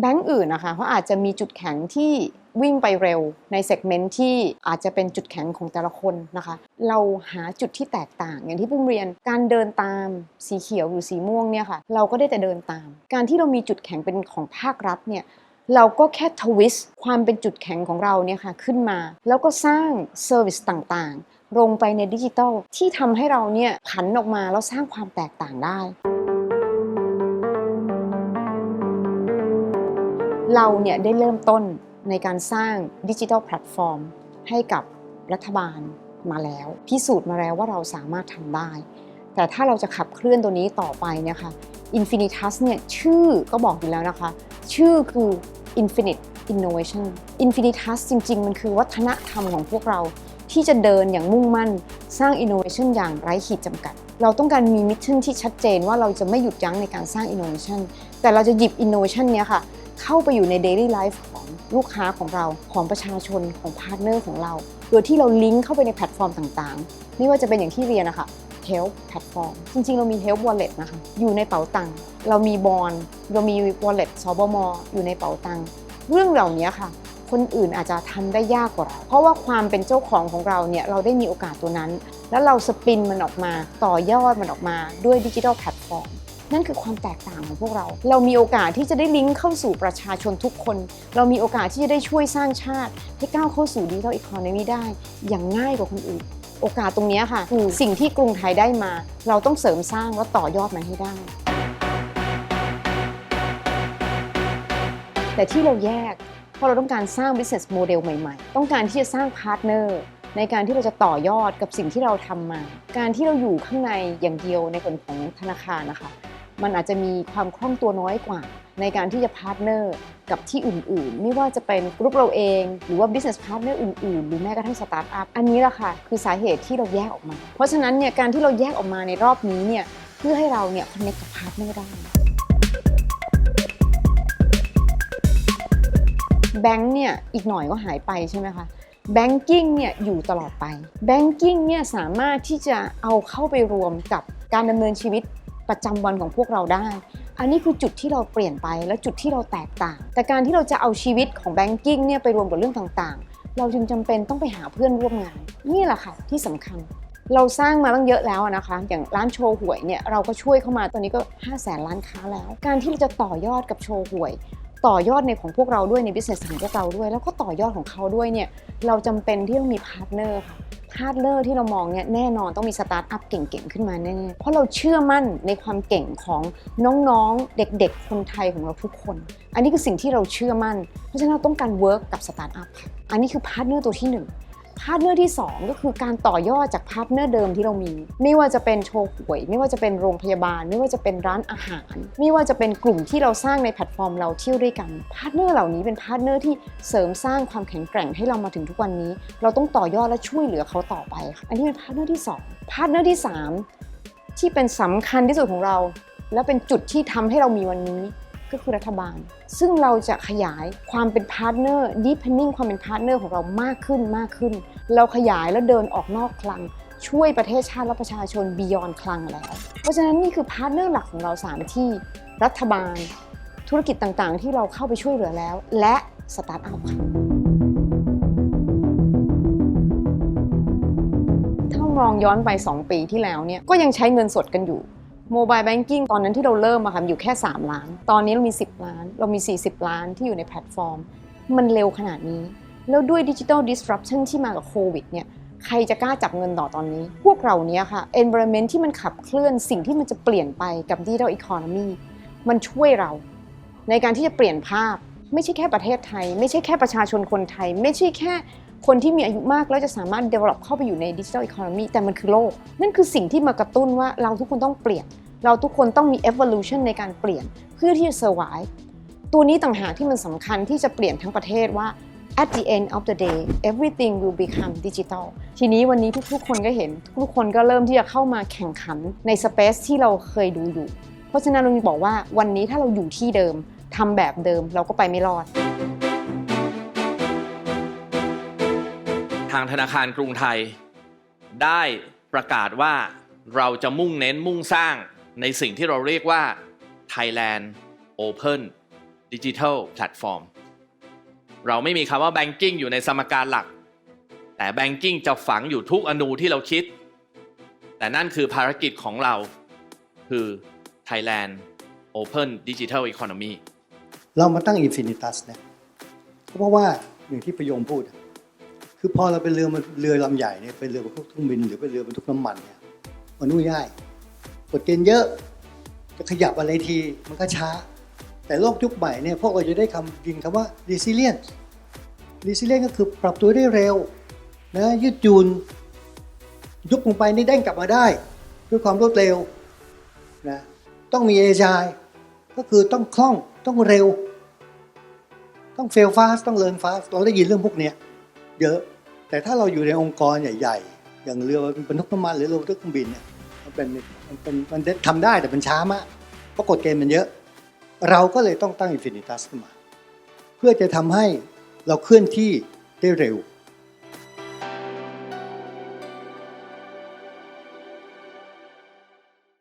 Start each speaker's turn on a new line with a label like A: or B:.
A: แบงก์อื่นนะคะเขาอาจจะมีจุดแข็งที่วิ่งไปเร็วในเซกเมนต์ที่อาจจะเป็นจุดแข็งของแต่ละคนนะคะ เราหาจุดที่แตกต่าง อย่างที่ปุ้มเรียนการเดินตามสีเขียวหรือสีม่วงเนี่ยค่ะ เราก็ได้แต่เดินตาม การที่เรามีจุดแข็งเป็นของภาครัฐเนี่ยเราก็แค่ทวิสต์ความเป็นจุดแข็งของเราเนี่ยค่ะขึ้นมา แล้วก็สร้างเซอร์วิสต่างๆลงไปในดิจิทัลที่ทำให้เราเนี่ยผันออกมาแล้วสร้างความแตกต่างได้ เราเนี่ยได้เริ่มต้นในการสร้างดิจิทัลแพลตฟอร์มให้กับรัฐบาลมาแล้ว พิสูจน์มาแล้วว่าเราสามารถทำได้ แต่ถ้าเราจะขับเคลื่อนตัวนี้ต่อไปนี่ยค่ะ Infinitas เนี่ยชื่อก็บอกอยู่แล้วนะคะ ชื่อคือ Infinite Innovation Infinitas จริง ๆ มันคือวัฒนธรรมของพวกเราที่จะเดินอย่างมุ่งมั่นสร้าง Innovation อย่างไร้ขีดจำกัด เราต้องการมีมิชชั่นที่ชัดเจนว่าเราจะไม่หยุดยั้งในการสร้าง Innovation แต่เราจะหยิบ Innovation เนี้ยค่ะ เข้าไปอยู่ใน Daily Life ของลูกค้าของเราของประชาชนของพาร์ทเนอร์ของเรา โดยที่เราลิงก์เข้าไปในแพลตฟอร์มต่างๆ ไม่ว่าจะเป็นอย่างที่เรียนนะคะ Health Platform จริงๆ เรามี Health Wallet นะคะ อยู่ในเป๋าตังค์เรามีบอลเรามี Wallet สบมอยู่ในเป๋าตังค์เรื่องเหล่านี้ค่ะ คนอื่นอาจจะทำได้ยากกว่าเราเพราะว่าความเป็นเจ้าของของเราเนี่ยเราได้มีโอกาสตัวนั้น แล้วเราสปินมันออกมาต่อยอดมันออกมาด้วยดิจิทัลแพลตฟอร์ม นั่นคือความแตกต่างของพวกเรา เรามีโอกาสที่จะได้ลิงก์เข้าสู่ประชาชนทุกคน เรามีโอกาสที่จะได้ช่วยสร้างชาติ ให้ก้าวเข้าสู่ดิจิทัลอีโคโนมีได้ อย่างง่ายกว่าคนอื่น โอกาสตรงนี้ค่ะคือสิ่งที่กรุงไทยได้มา เราต้องเสริมสร้างและต่อยอดมันให้ได้ แต่ที่เราแยก เพราะเราต้องการสร้าง business model ใหม่ ๆ ต้องการที่จะสร้างพาร์ทเนอร์ในการที่เราจะต่อยอดกับสิ่งที่เราทำมา การที่เราอยู่ข้างในอย่างเดียวในส่วนของธนาคารนะคะ มันอาจจะมีความคล่องตัวน้อยกว่า ในการที่จะพาร์ทเนอร์กับที่อื่นๆ ไม่ว่าจะเป็นกลุ่มเราเอง หรือว่า business partner อื่นๆ หรือแม้กระทั่งสตาร์ทอัพ อันนี้แหละค่ะ คือสาเหตุที่เราแยกออกมา เพราะฉะนั้นเนี่ยการที่เราแยกออกมาในรอบนี้เนี่ยเพื่อให้เราเนี่ย connect กับพาร์ทเนอร์ได้แบงค์เนี่ยอีกหน่อยก็หายไปใช่ไหมคะแบงกิ้งเนี่ยอยู่ตลอดไปแบงกิ้งเนี่ยสามารถที่จะเอาเข้าไปรวมกับการดำเนินชีวิต ประจำวันของพวกเราได้ อันนี้คือจุดที่เราเปลี่ยนไปและจุดที่เราแตกต่าง แต่การที่เราจะเอาชีวิตของแบงกิ้งเนี่ยไปรวมกับเรื่องต่างๆ เราจึงจำเป็นต้องไปหาเพื่อนร่วมงาน นี่แหละค่ะที่สำคัญ เราสร้างมาตั้งเยอะแล้วนะคะ อย่างร้านโชว์หวยเนี่ยเราก็ช่วยเข้ามาตอนนี้ก็ 5 0 0แสนล้านค้าแล้ว การที่เราจะต่อยอดกับโชว์หวยต่อยอดในของพวกเราด้วยใน business ของพวกเราด้วย แล้วก็ต่อยอดของเขาด้วยเนี่ยเราจำเป็นที่ต้องมีพาร์ทเนอร์ค่ะ พาร์ทเนอร์ที่เรามองเนี่ยแน่นอนต้องมีสตาร์ทอัพเก่งๆ ขึ้นมาแน่ เพราะเราเชื่อมั่นในความเก่งของน้องๆ เด็กๆ คนไทยของเราทุกคน อันนี้คือสิ่งที่เราเชื่อมั่น เพราะฉะนั้นเราต้องการเวิร์กกับสตาร์ทอัพค่ะ อันนี้คือพาร์ทเนอร์ตัวที่หนึ่ง พาร์ทเนอร์ที่ 2 ก็คือการต่อยอดจากพาร์ทเนอร์เดิมที่เรามี ไม่ว่าจะเป็นโชว์หวย ไม่ว่าจะเป็นโรงพยาบาล ไม่ว่าจะเป็นร้านอาหาร ไม่ว่าจะเป็นกลุ่มที่เราสร้างในแพลตฟอร์มเราเที่ยวด้วยกันพาร์ทเนอร์เหล่านี้เป็นพาร์ทเนอร์ที่เสริมสร้างความแข็งแกร่งให้เรามาถึงทุกวันนี้ เราต้องต่อยอดและช่วยเหลือเขาต่อไปค่ะอันนี้เป็นพาร์ทเนอร์ที่2พาร์ทเนอร์ที่ 3 ที่เป็นสำคัญที่สุดของเรา และเป็นจุดที่ทำให้เรามีวันนี้ ก็คือรัฐบาล ซึ่งเราจะขยายความเป็นพาร์ทเนอร์ deepening ความเป็นพาร์ทเนอร์ของเรามากขึ้นมากขึ้น เราขยายแล้วเดินออกนอกคลัง ช่วยประเทศชาติและประชาชน beyond คลังแล้ว เพราะฉะนั้นนี่คือพาร์ทเนอร์หลักของเรา 3 ที่รัฐบาล ธุรกิจต่างๆ ที่เราเข้าไปช่วยเหลือแล้ว และสตาร์ทอัพค่ะถ้ามองย้อนไป 2 ปีที่แล้วเนี่ยก็ยังใช้เงินสดกันอยู่ โมบายแบงกิ้งตอนนั้นที่เราเริ่มอะค่ะอยู่แค่ 3 ล้าน ตอนนี้เรามี 10 ล้าน เรามี 40 ล้านที่อยู่ในแพลตฟอร์ม มันเร็วขนาดนี้ แล้วด้วยดิจิ t a ล disruption ที่มากับโควิดเนี่ยใครจะกล้าจับเงินต่อตอนนี้ พวกเราเนี้ยค่ะ environment ที่มันขับเคลื่อนสิ่งที่มันจะเปลี่ยนไปกับ digital economy มันช่วยเรา ในการที่จะเปลี่ยนภาพ ไม่ใช่แค่ประเทศไทย ไม่ใช่แค่ประชาชนคนไทย ไม่ใช่แค่คนที่มีอายุมากแล้วจะสามารถ develop เข้าไปอยู่ใน digital economy แต่มันคือโลก นั่นคือสิ่งที่มากระตุ้นว่าเราทุกคนต้องเปลี่ยน เราทุกคนต้องมี evolution ในการเปลี่ยนเพื่อที่จะ survive ตัวนี้ต่างหากที่มันสำคัญที่จะเปลี่ยนทั้งประเทศว่า at the end of the day everything will become digital ทีนี้วันนี้ทุกๆ คนก็เห็น ทุกๆคนก็เริ่มที่จะเข้ามาแข่งขันใน space ที่เราเคยดูอยู่ เพราะฉะนั้นเราบอกว่าวันนี้ถ้าเราอยู่ที่เดิมทำแบบเดิมเราก็ไปไม่รอด
B: ทางธนาคารกรุงไทย ได้ประกาศว่าเราจะมุ่งเน้นมุ่งสร้าง ในสิ่งที่เราเรียกว่า Thailand Open ดิจิทัลแพลตฟอร์มเราไม่มีคำว่า Banking อยู่ในสมการหลัก แต่ Banking จะฝังอยู่ทุกอนูที่เราคิด แต่นั่นคือภารกิจของเราคือ Thailand Open Digital Economy
C: เรามาตั้งอินฟินิตัสเนี่ยเพราะว่าอย่างที่ประยงพูด คือพอเราเป็นเรือมันเรือลำใหญ่เนี่ยเป็นเรือบรรทุกเครื่งบินหรือเป็นเรือบรรทุกน้ำมันเนี่ยมันนุ่ยง่าย กฎเกณฑ์เยอะ จะขยับอะไรทีมันก็ช้า แต่โลกยุคใหม่เนี่ยพวกเราจะได้คำยิงคำว่า resilience resilience ก็คือปรับตัวได้เร็วนะยืดหยุ่นยุบลงไปนี่เด้งกลับมาได้ด้วยความรวดเร็วนะต้องมีเอจายก็คือต้องคล่องต้องเร็ว ต้อง fail fast ต้อง learn fast เราได้ยินเรื่องพวกเนี้ยเยอะ แต่ถ้าเราอยู่ในองค์กรใหญ่ ๆ อย่างเรือบรรทุกน้ำมันหรือเรือบรรทุกเครื่องบินเนี่ย มันเป็นมันเป็นมันทำได้แต่มันช้ามากเพราะกฎเกณฑ์มันเยอะ เราก็เลยต้องตั้งอินฟินิตัสขึ้นมา เพื่อจะทำให้เราเคลื่อนที่ได้เร็ว